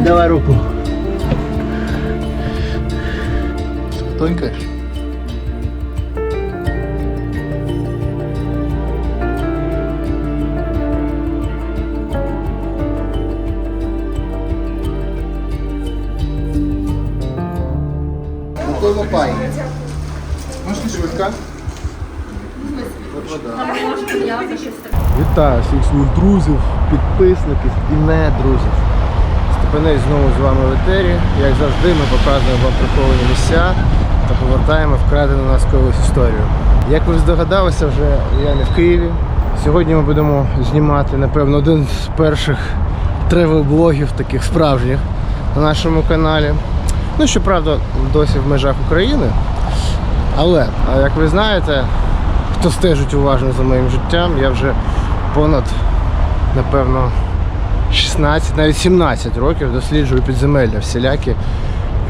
Давай руку. Тонькаєш? Какой лопай? Можна швидка? Вітаю всіх своїх друзів, підписників і не друзів. Степанець знову з вами в етері. Як завжди, ми показуємо вам приховані місця та повертаємо вкрадену нас колись історію. Як ви здогадалися, вже я не в Києві. Сьогодні ми будемо знімати, напевно, один з перших тревел-блогів таких справжніх на нашому каналі. Ну, щоправда, досі в межах України. Але, як ви знаєте, хто стежить уважно за моїм життям, я вже понад, напевно, 16, навіть 17 років досліджую підземелля всілякі.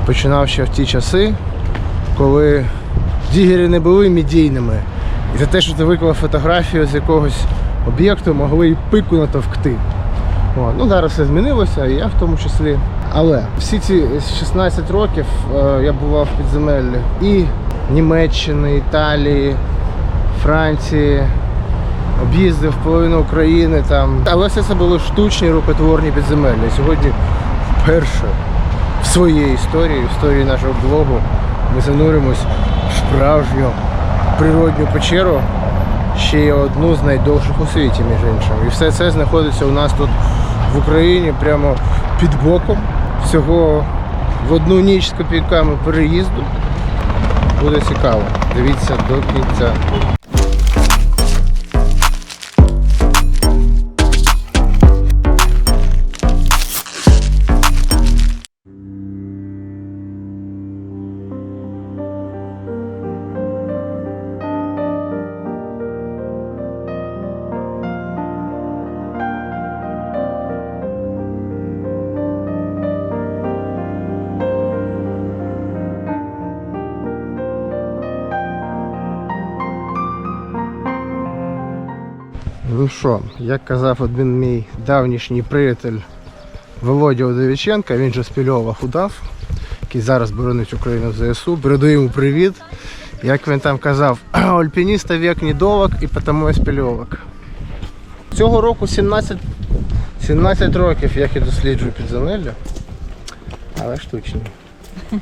Починав ще в ті часи, коли дігери не були медійними. І за те, що ти виклав фотографію з якогось об'єкту, могли і пику натовкти. От. Ну, зараз все змінилося, і я в тому числі. Але всі ці 16 років е, я бував в підземеллі і Німеччини, Італії, Франції, об'їздив половину України там. Але все це були штучні рукотворні підземелля. Сьогодні вперше в своїй історії, в історії нашого блогу, ми зануримось в справжню природню печеру, ще й одну з найдовших у світі, між іншим. І все це знаходиться у нас тут в Україні, прямо під боком. Всього в одну ніч з копійками переїзду. Буде цікаво. Дивіться до кінця. Ну що, як казав один мій давнішній приятель Володя Удовіченка, він же з Пільова худав, який зараз боронить Україну в ЗСУ. Передаю йому привіт. Як він там казав, альпініста вік недовок і тому я з Пільовок. Цього року 17, 17 років як я досліджую підземелля, але штучно.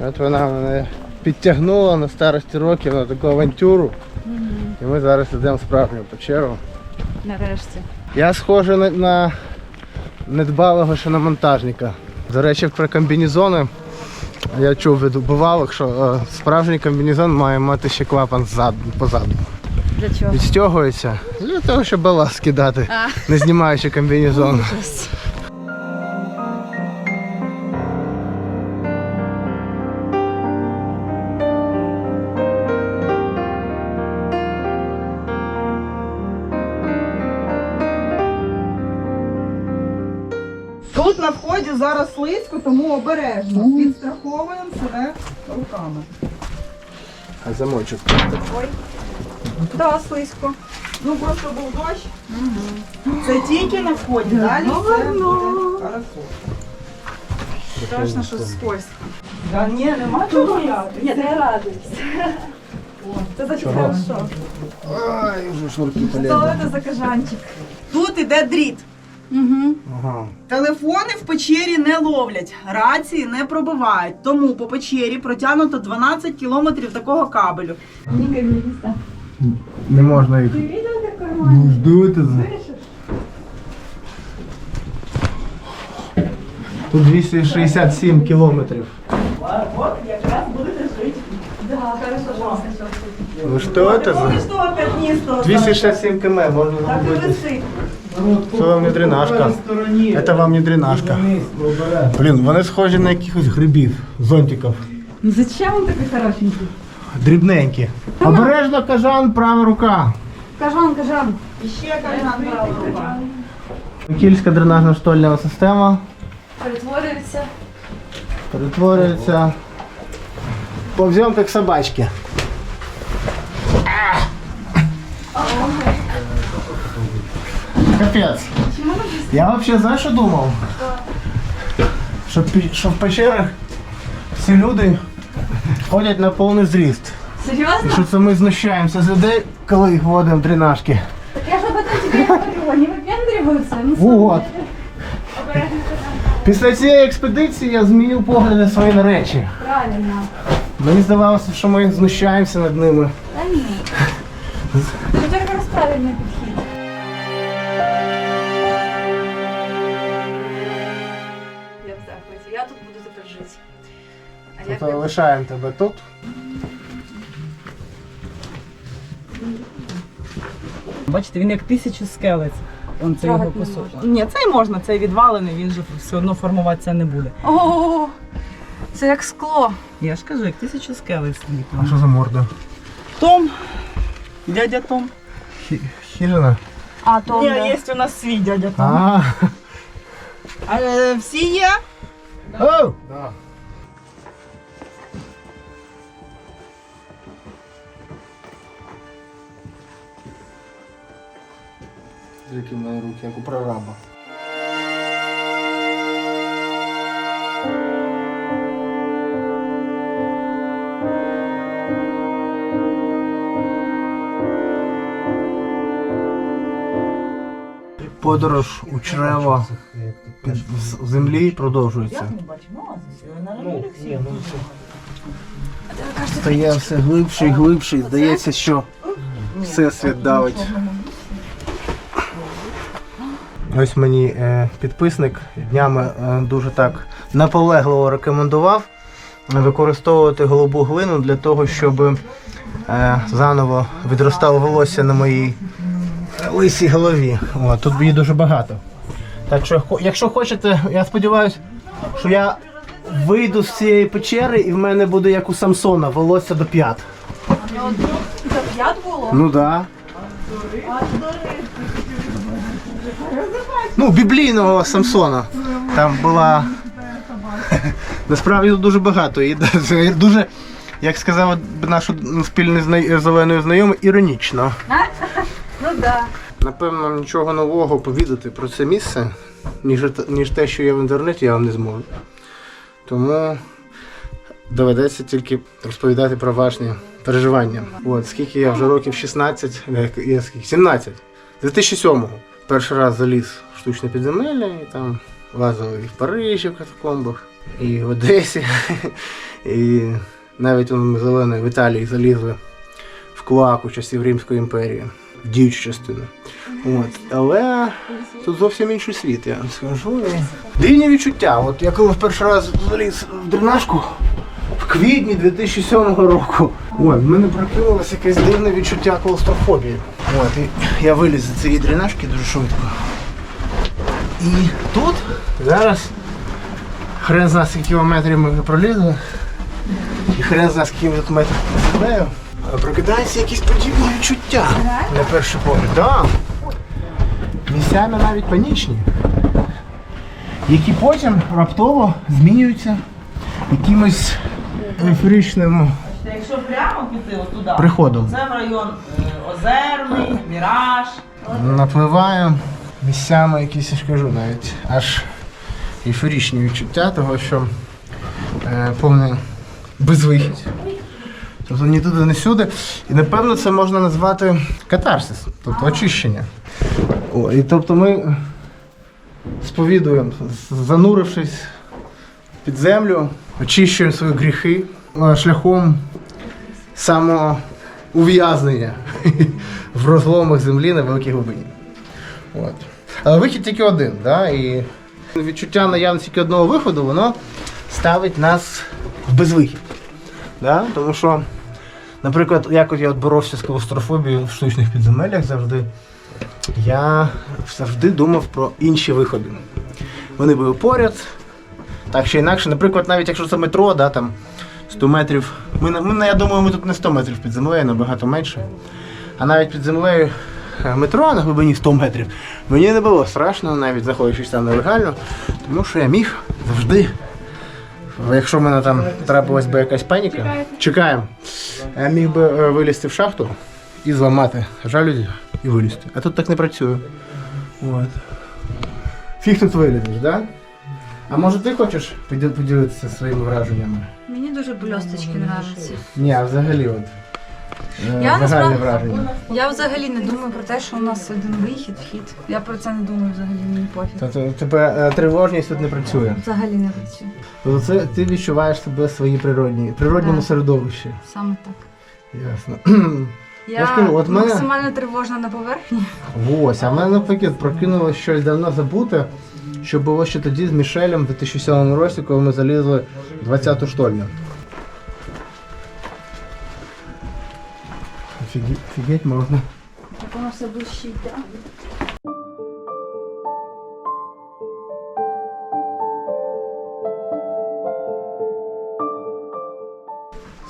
От вона мене підтягнула на старості років на таку авантюру. І ми зараз йдемо в справжню печеру. Нарешті. Я схожий на, на недбалого шиномонтажника. До речі, про комбінезони. Я чув від убивалок, що е, справжній комбінезон має мати ще клапан ззаду, позаду. Для чого? Відстягується для того, щоб балас кидати, А. не знімаючи комбінезон. Ужас. Зараз слизько, тому обережно. Підстраховуємо себе руками. А замочок. Да, слизько. Ну просто був дощ. Це тільки на вході, далі все буде хорошо. Страшно, що скользко. Да, ні, нема чого боятися. Ні, це радість. Це значить хорошо. Ай, вже шнурки полезли. це за кажанчик? Тут іде дріт. Угу. Ага. Телефони в печері не ловлять, рації не пробивають. Тому по печері протягнуто 12 кілометрів такого кабелю. Не можна їх. Ну, ждуйте. Тут 267 кілометрів. От якраз будете жити. Да, хорошо, що Ну що це за? 267 км можна Так і висить. Це вам не дренажка. Це вам не дренажка. Блін, вони схожі на якихось грибів, зонтиків. Ну зачем він такий хорошенький? Дрібненькі. Обережно кажан, права рука. Кажан, кажан. І ще кажан права рука. Кільська дренажна штольна система Перетворюється. перетворюється. Повзем як собачки. Капець. Я вообще знаешь, что думал? пі- що в печерах всі люди ходять на повний зріст. І Серйозно? що це ми знущаємося з людей, коли їх водимо в дренажки. Так я же об этом тебе говорю, они выпендриваются. Ну, Вот. Після цієї експедиції я змінив погляди свої на речі. правильно. Мені здавалося, що ми знущаємося над ними. Тобто лишаємо тебе тут. Бачите, він як тисяча скелець. Он це його Трогати не кусок. можна. Ні, цей можна, цей відвалений, він же все одно формуватися не буде. О, це як скло. Я ж кажу, як тисяча скелець. А що за морда? Том, дядя Том. Хі- Хижина? А, то Ні, є у нас свій дядя Том. А, А е, всі є? Оу! Які в мене руки, як у прораба. Подорож у чрево під в землі продовжується. Стає все глибше і глибше, і здається, що всесвіт давить. Ось мені е, підписник днями е, дуже так наполегливо рекомендував використовувати голубу глину для того, щоб е, заново відростало волосся на моїй лисій голові. О, тут її дуже багато. Так що, якщо хочете, я сподіваюся, що я вийду з цієї печери і в мене буде як у Самсона, волосся до п'ят. Це п'ят було? Ну да. Ну, біблійного Самсона. Там була. Насправді дуже багато. І дуже, як сказав наш спільний зна- зелений знайомий, іронічно. Ну да. Напевно, нічого нового повідати про це місце, ніж, ніж те, що є в інтернеті, я вам не зможу. Тому доведеться тільки розповідати про важні переживання. От, скільки я вже років 16, не, я скільки, 17. 2007-го перший раз заліз в штучне підземелля і там лазили і в Парижі в катакомбах, і в Одесі, і навіть он, зелений в Італії залізли в клоаку часів Римської імперії, в діючу частину. От. Але тут зовсім інший світ, я вам скажу. Дивні відчуття. От я коли в перший раз заліз в дренажку в квітні 2007 року. От, в мене прокинулося якесь дивне відчуття клаустрофобії. От, і я виліз з цієї дренажки дуже швидко. І тут зараз хрен зна скільки кілометрів ми пролізли. І хрен зна скільки ми тут метрів під землею. Прокидається якісь подібні відчуття. На перший погляд. Да. Місцями навіть панічні. Які потім раптово змінюються якимось ейфоричним Якщо прямо піти отуди, приходом. це в район е, Озерний, Міраж. Напливаю місцями якісь, я ж кажу, навіть аж ейфоричні відчуття того, що е, повний безвихідь. Тобто ні туди, ні сюди. І напевно це можна назвати катарсис, тобто очищення. О, і тобто ми сповідуємо, занурившись під землю, очищуємо свої гріхи е, шляхом самоув'язнення в розломах землі на великій глибині. От. Але вихід тільки один, да? і відчуття наявності тільки одного виходу, воно ставить нас в безвихід. Да? Тому що, наприклад, як от я от боровся з клаустрофобією в штучних підземеллях завжди, я завжди думав про інші виходи. Вони були поряд, так чи інакше, наприклад, навіть якщо це метро, да, там 100 метрів. Ми, ми, я думаю, ми тут не 100 метрів під землею, набагато менше. А навіть під землею е, метро на глибині 100 метрів мені не було страшно, навіть знаходячись там нелегально, тому що я міг завжди. Якщо в мене там трапилась би якась паніка, чекаємо. Я міг би е, вилізти в шахту і зламати жалюзі і вилізти. А тут так не працює. От. Фіг тут вилізеш, так? Да? А може ти хочеш поді- поділитися своїми враженнями? Мені дуже бльосточки нравляться. Ні, а взагалі от. е, Я загальне насправді- враження. Я взагалі не думаю про те, що у нас один вихід, вхід. Я про це не думаю взагалі, мені пофіг. Тобто тебе е, тривожність тут не працює. Взагалі не працює. Тобто це ти відчуваєш себе в своїй природній, природньому Так. середовищі. Саме так. Ясно. Я, Я ж кажу, от мене- максимально тривожна на поверхні. Ось, а в мене навпаки прокинулося щось давно забуте, що було ще тоді з Мішелем в 2007 році, коли ми залізли в 20-ту штольню. Офігеть, офігеть можна. Так воно все блищить, так?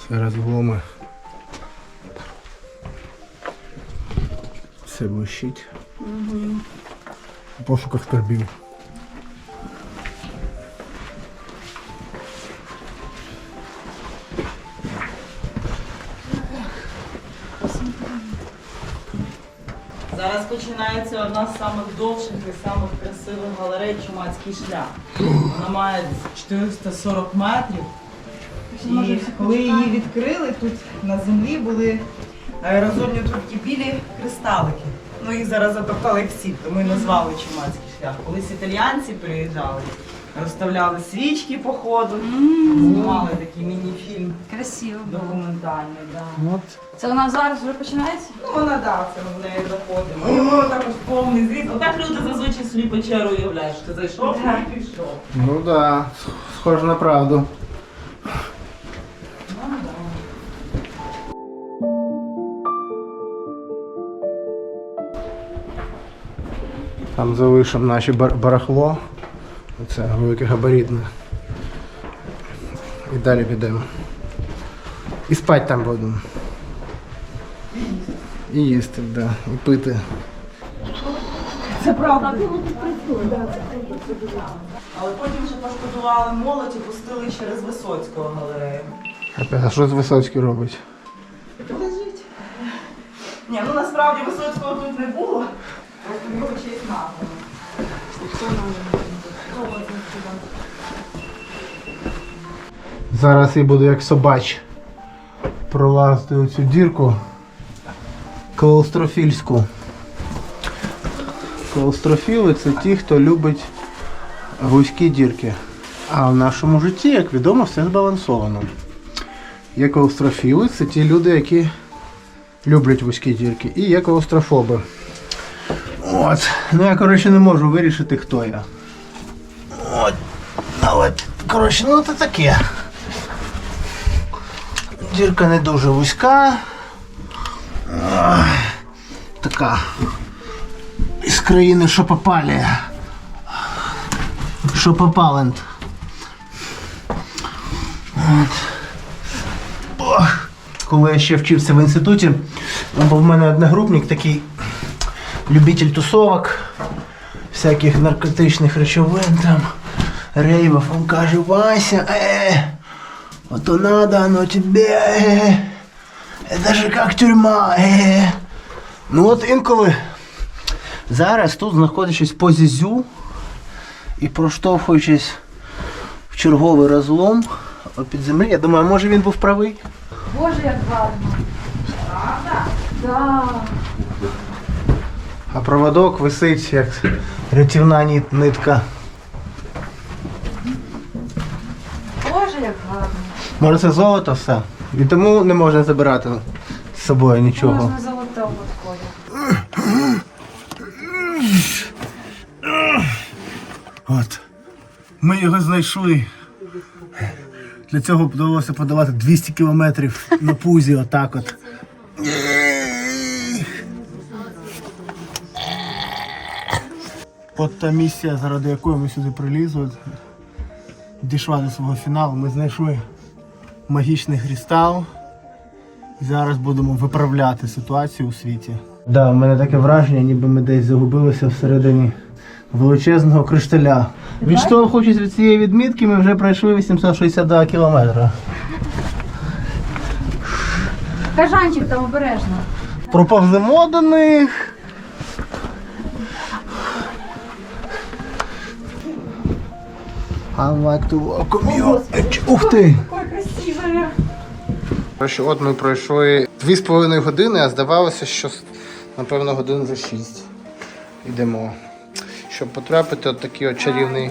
Це розломи. Все блищить. У пошуках скарбів. Одна з самих довших і самих красивих галерей Чумацький шлях. Вона має 440 метрів. І коли її відкрили, тут на землі були аерозольні трубки білі кристалики. Ну їх зараз затоптали всі, тому і назвали Чумацький шлях. Колись італіянці приїжджали, розставляли свічки по ходу, знімали такий міні-фільм Красиво було. документальний. Да. Це у нас зараз вже починається? Ну, вона да, це ми в неї заходимо. І воно також повний зріз. Отак люди зазвичай собі печеру уявляють, що ти зайшов і пішов. Ну так, да, схоже на правду. Там залишимо наші бар- барахло. Це велике габаритне. І далі підемо. І спати там будемо. І їсти, да. І пити. Це правда. Але потім вже пошкодували молодь і пустили через Висоцького галерею. А що з Висоцький робить? Лежить. Ні, ну насправді Висоцького тут не було. Просто його честь названо. Зараз я буду як собач пролазити у цю дірку клаустрофільську. Клаустрофіли це ті, хто любить вузькі дірки. А в нашому житті, як відомо, все збалансовано. Є клаустрофіли, це ті люди, які люблять вузькі дірки. І є клаустрофоби. От. Ну я, коротше, не можу вирішити, хто я. Коротше, ну це таке. Дірка не дуже вузька. Така. Із країни що попалі. Що попалент. Коли я ще вчився в інституті, був в мене одногрупник такий любитель тусовок, всяких наркотичних речовин там, рейвов. Він каже, Вася, е, Ото надо оно тебе. Э, это же как тюрма. Э. Ну от інколи зараз тут знаходячись по зізю і проштовхуючись в черговий розлом під землі, я думаю, може він був правий. Боже, як гарно. Правда? Да. А проводок висить як рятівна ні- нитка. Може це золото все. І тому не можна забирати з собою нічого. Можна відходу. От. Ми його знайшли. Для цього довелося подавати 200 кілометрів на пузі, отак от. От та місія, заради якої ми сюди прилізли, дійшла до свого фіналу. Ми знайшли магічний кристал. Зараз будемо виправляти ситуацію у світі. Да, у мене таке враження, ніби ми десь загубилися всередині величезного кришталя. Відштовхуючись від цієї відмітки, ми вже пройшли 862 кілометри. Кажанчик там обережно. Проповземо до них. I like to welcome you. Ух ти! Коротше, от ми пройшли 2,5 години, а здавалося, що напевно годин за 6 йдемо. Щоб потрапити от такий от чарівний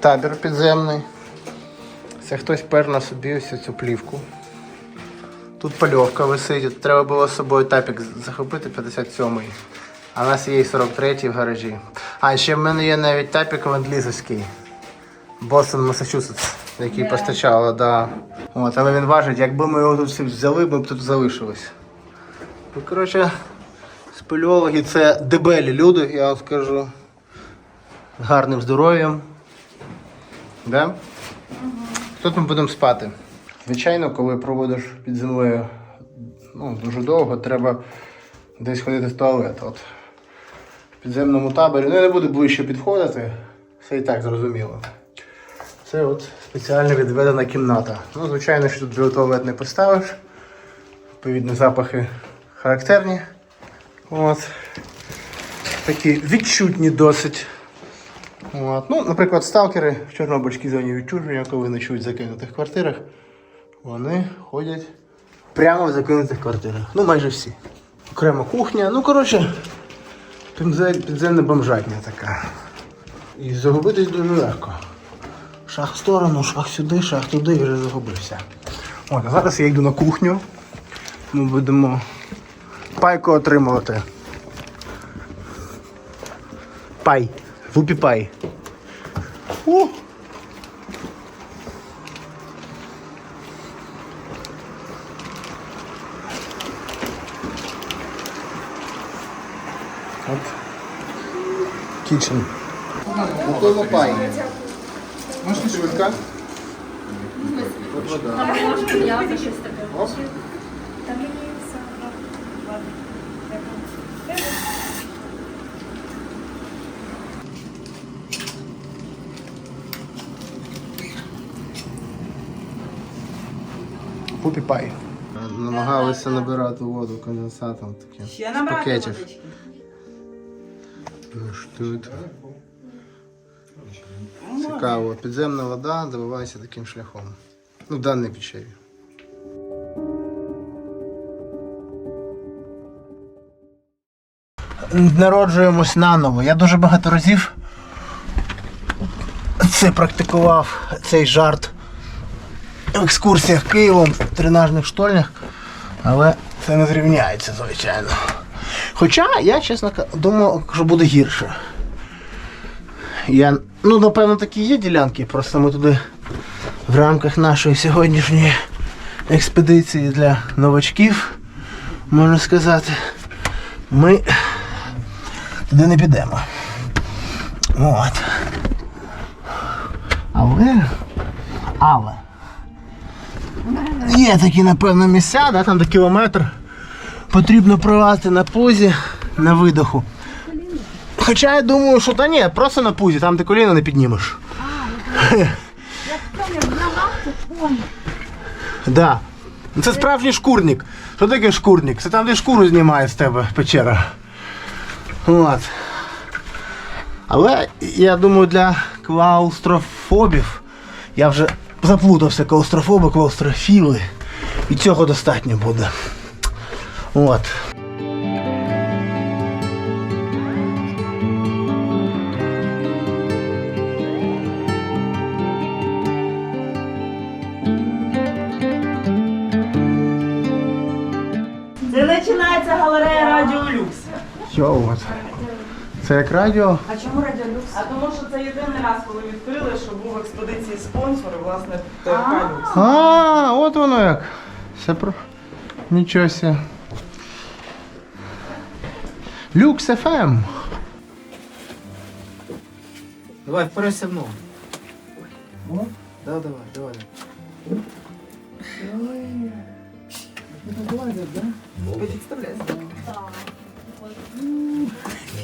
табір підземний. Це хтось пер на собі ось цю плівку. Тут пальовка висить, треба було з собою тапік захопити 57-й. А в нас є 43-й в гаражі. А ще в мене є навіть тапік ленд-лізовський. Бостон, Масачусетс, який постачала, да. От, але він важить, якби ми його тут взяли, ми б тут залишились. Ну, коротше, спелеологи це дебелі люди, я вам скажу. З гарним здоров'ям. Да? Тут ми будемо спати. Звичайно, коли проводиш під землею ну, дуже довго, треба десь ходити в туалет. От. В підземному таборі, ну я не буду ближче підходити, все і так зрозуміло. Це от спеціально відведена кімната. Ну, звичайно, що тут туалет не поставиш. Відповідно, запахи характерні. От. Такі відчутні досить. От. Ну, наприклад, сталкери в Чорнобильській зоні відчуження, коли ночують в закинутих квартирах, вони ходять прямо в закинутих квартирах. Ну, майже всі. Окрема кухня. Ну, коротше, підземна бомжатня така. І загубитись дуже легко. Шах в сторону, шах сюди, шах туди і вже загубився. От, а зараз я йду на кухню. Ми будемо пайку отримувати. Пай. Вупі пай. О! От. Кічен. Готово пай. Можна швидка? Там ложка м'яса, щось таке. Оп. Та мені все. Ладно. Пупі пай. Намагалися набирати воду конденсатом таким. Ще набрати пакетів. водички? Ну що це? Цікаво. Підземна вода добивається таким шляхом. Ну, в даній печері. Народжуємось наново. Я дуже багато разів це практикував цей жарт в екскурсіях Києвом, в тренажних штольнях, але це не зрівняється, звичайно. Хоча я, чесно думав, що буде гірше. Я, ну, напевно, такі є ділянки, просто ми туди в рамках нашої сьогоднішньої експедиції для новачків, можна сказати, ми туди не підемо. От. Але. Але. Є такі, напевно, місця, да, там до кілометр. Потрібно провати на пузі, на видоху. Хоча я думаю, що та ні, просто на пузі, там ти коліна не піднімеш. Да. Це справжній шкурник. Що таке шкурник? Це там, де шкуру знімає з тебе печера. От. Але я думаю, для клаустрофобів я вже заплутався клаустрофоби, клаустрофіли. І цього достатньо буде. От. Йоу, от. Це як радіо. А чому радіолюкс? А тому що це єдиний раз, коли відкрили, що був в експедиції спонсор, і, власне, ТРК Люкс. А, от воно як. Все про. Нічого себе. Люкс ФМ. Давай, впирайся в ногу. О, да, давай, давай.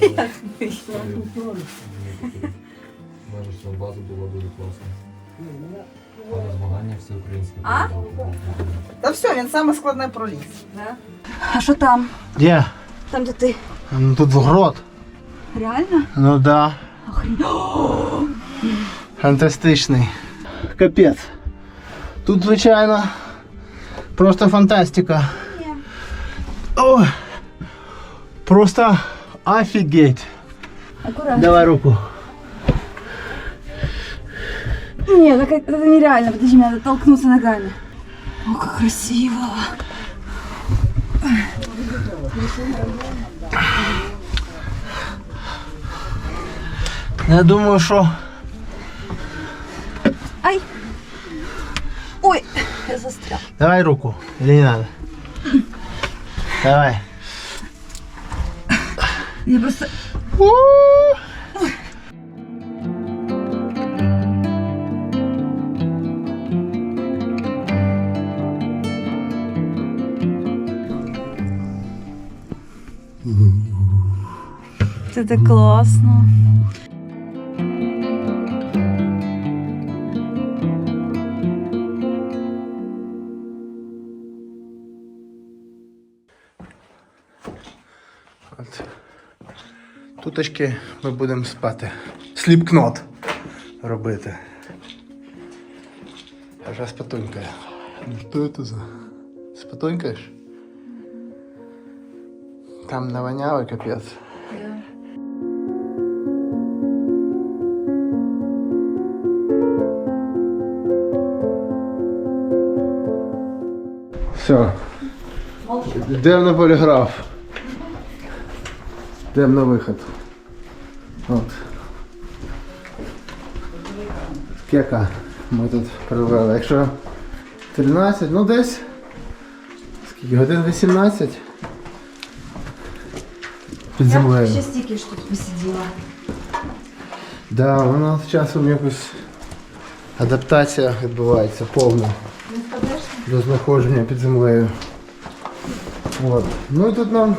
Бачиш, на базу було дуже класно. Але змагання всеукраїнське. А? було. Та все, він саме складне проліз. А що там? Де? Там, де ти? Ну тут грот. Реально? Ну да. Фантастичний. Капець. Тут, звичайно, просто фантастика. О, просто офігеть. Аккуратно. Давай руку. Нет, это, это нереально. Подожди, мне надо толкнуться ногами. О, как красиво. Я думаю, що Ай. Ой, я застрял. Давай руку. Или не надо? Давай. Я просто... Це так класно. Туточки ми будемо спати. Сліпкнот робити. Вже спотунькаю. Ну що це за? Спотунькаєш? Там навоняло капець. Все. Йдемо на поліграф. Йдемо на вихід. От. Кека ми тут провели. Якщо 13, ну десь. Скільки? Годин 18. Під землею. ще стільки ж тут посиділа. Да, воно з часом якось адаптація відбувається повна до знаходження під землею. От. Ну і тут нам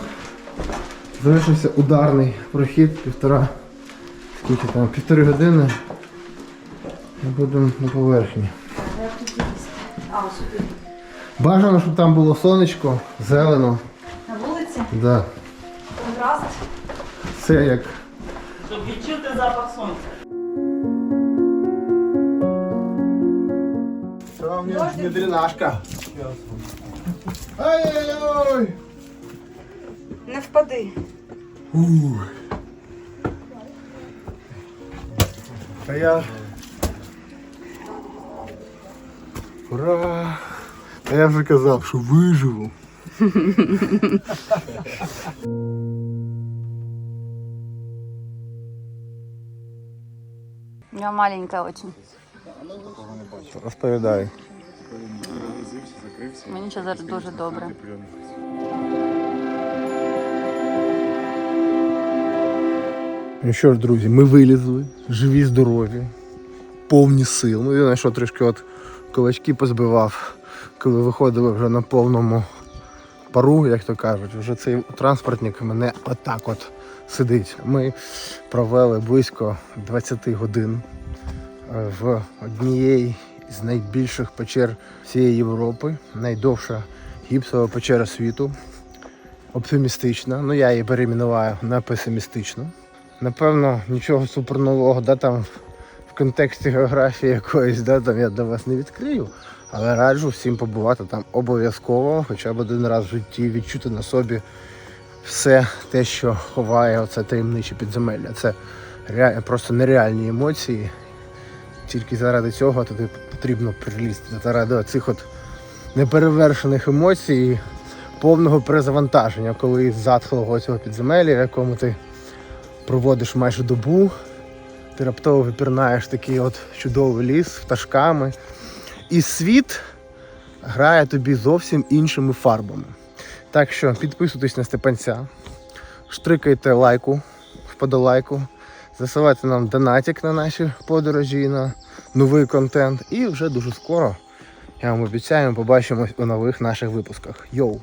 залишився ударний прохід, півтора, скільки там, півтори години. Ми будемо на поверхні. Бажано, щоб там було сонечко, зелено. На вулиці? Да. Контраст. Це як Щоб відчути запах сонця. Це вам не, не дренажка. Ай-яй-яй! Не впади. Ух. Та я. Ура! Та я вже казав, що виживу. Я маленькая очень. Розповідай. Мені ще зараз дуже добре. Ну що ж, друзі, ми вилізли, живі, здорові, повні сил. Ну, єдине, що трішки от кулачки позбивав, коли виходили вже на повному пару, як то кажуть, вже цей транспортник мене отак от сидить. Ми провели близько 20 годин е, в однієї з найбільших печер всієї Європи, найдовша гіпсова печера світу. Оптимістична, ну я її перейменуваю на песимістичну. Напевно, нічого супернового, да, там в контексті географії якоїсь, да, там я до вас не відкрию. Але раджу всім побувати там обов'язково, хоча б один раз в житті відчути на собі все те, що ховає оце таємниче підземелля. Це ре- просто нереальні емоції. Тільки заради цього туди потрібно прилізти. Заради цих от неперевершених емоцій, повного перезавантаження, коли з затхлого цього підземелля, в якому ти проводиш майже добу, ти раптово випірнаєш такий от чудовий ліс пташками. І світ грає тобі зовсім іншими фарбами. Так що підписуйтесь на Степанця, штрикайте лайку, вподолайку, засилайте нам донатик на наші подорожі на новий контент. І вже дуже скоро, я вам обіцяю, побачимось у нових наших випусках. Йоу!